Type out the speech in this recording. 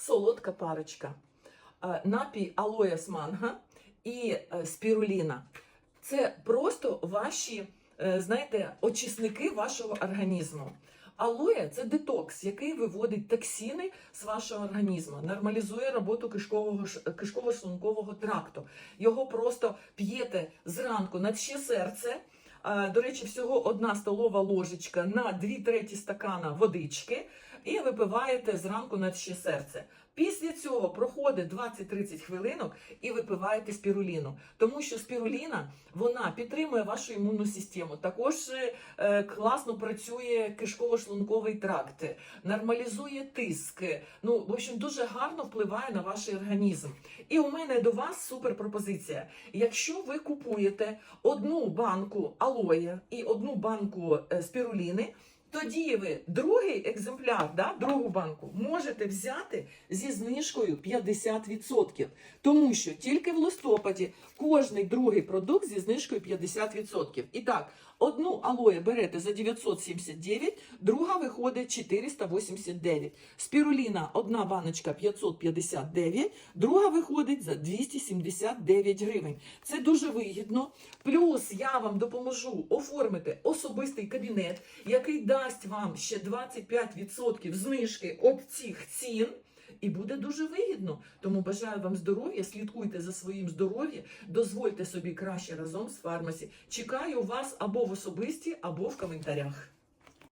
солодка парочка. Е, Напій алоя з манго і е, спіруліна. Це просто ваші, е, знаєте, очисники вашого організму. Алоє це детокс, який виводить токсини з вашого організму, нормалізує роботу кишкового кишково-шлункового тракту. Його просто п'єте зранку на ще серце. А, До речі, всього одна столова ложечка на дві треті стакана водички, і випиваєте зранку на ще серце. Після цього проходить 20-30 хвилинок і випиваєте спіруліну, тому що спіруліна вона підтримує вашу імунну систему. Також е, класно працює кишково-шлунковий тракт, нормалізує тиск. Ну, в общем, дуже гарно впливає на ваш організм. І у мене до вас супер пропозиція. Якщо ви купуєте одну банку алоя і одну банку е, спіруліни. Тоді ви другий екземпляр, да, другу банку, можете взяти зі знижкою 50%. Тому що тільки в листопаді кожний другий продукт зі знижкою 50%. І так, одну алоє берете за 979, друга виходить 489. Спіруліна одна баночка 559, друга виходить за 279 гривень. Це дуже вигідно. Плюс я вам допоможу оформити особистий кабінет, який дасть вам ще 25% знижки об цих цін. І буде дуже вигідно. Тому бажаю вам здоров'я, слідкуйте за своїм здоров'ям, дозвольте собі краще разом з фармасі. Чекаю вас або в особисті, або в коментарях.